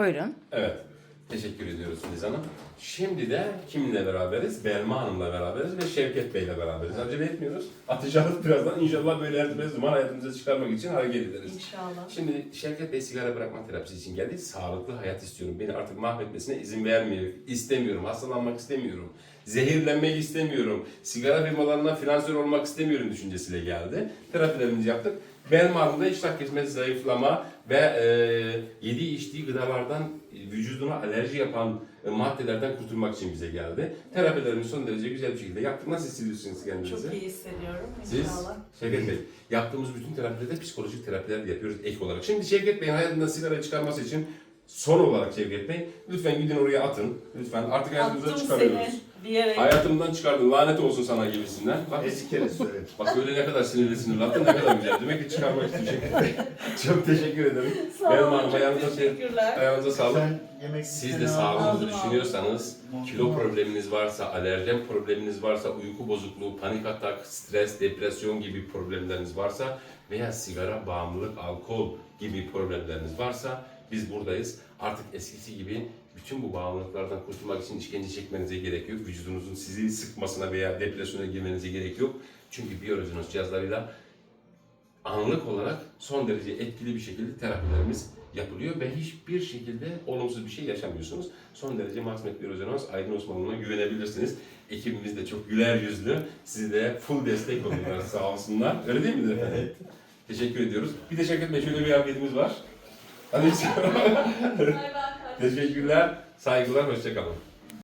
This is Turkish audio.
Buyurun. Evet. Teşekkür ediyoruz Filiz Hanım. Şimdi de kiminle beraberiz? Belma Hanım'la beraberiz ve Şevket Bey'le beraberiz. Acele etmiyoruz. Atacağız birazdan. İnşallah böyle her türlü zaman hayatımıza çıkarmak için hareket ederiz. İnşallah. Şimdi Şevket Bey sigara bırakma terapisi için geldi. Sağlıklı hayat istiyorum. Beni artık mahvetmesine izin vermiyor. İstemiyorum. Hastalanmak istemiyorum. Zehirlenmek istemiyorum. Sigara firmalarına finansör olmak istemiyorum düşüncesiyle geldi. Terapilerimizi yaptık. Belma Hanım'da iştah kesme, zayıflama ve e, yediği içtiği gıdalardan vücuduna alerji yapan e, maddelerden kurtulmak için bize geldi. Terapilerimizi son derece güzel bir şekilde yaptık. Nasıl hissediyorsunuz kendinizi? Çok iyi hissediyorum Siz inşallah. Şevket Bey, yaptığımız bütün terapilerde psikolojik terapiler de yapıyoruz ek olarak. Şimdi Şevket Bey'in hayatında sigara çıkarması için son olarak Şevket Bey, lütfen gidin oraya atın. Lütfen artık hayatımızdan Attım çıkarıyoruz. seni diyerek. Hayatımdan çıkardın, lanet olsun sana gibisinden. Bak, Eski kere söyledim. bak böyle ne kadar sinirli sinirli attın, ne kadar güzel. Demek ki çıkarmak Bey. Çok teşekkür ederim. Sağ Benim olun, hanım, çok ayağınıza, teşekkürler. ayağınıza sağlık. Sen yemek Siz de sağlığınızı Aldım, düşünüyorsanız, kilo probleminiz varsa, alerjen probleminiz varsa, uyku bozukluğu, panik atak, stres, depresyon gibi problemleriniz varsa veya sigara bağımlılık, alkol gibi problemleriniz varsa biz buradayız. Artık eskisi gibi bütün bu bağımlılıklardan kurtulmak için işkence çekmenize gerek yok. Vücudunuzun sizi sıkmasına veya depresyona girmenize gerek yok. Çünkü biyolojiniz cihazlarıyla anlık olarak son derece etkili bir şekilde terapilerimiz yapılıyor ve hiçbir şekilde olumsuz bir şey yaşamıyorsunuz. Son derece Maksmet Biyolojiniz Aydın Osmanlı'na güvenebilirsiniz. Ekibimiz de çok güler yüzlü. Size de full destek oluyorlar sağ olsunlar. Öyle değil efendim? Evet. Teşekkür ediyoruz. Bir de Şevket Bey şöyle bir afiyetimiz var. Teşekkürler, saygılar, hoşçakalın.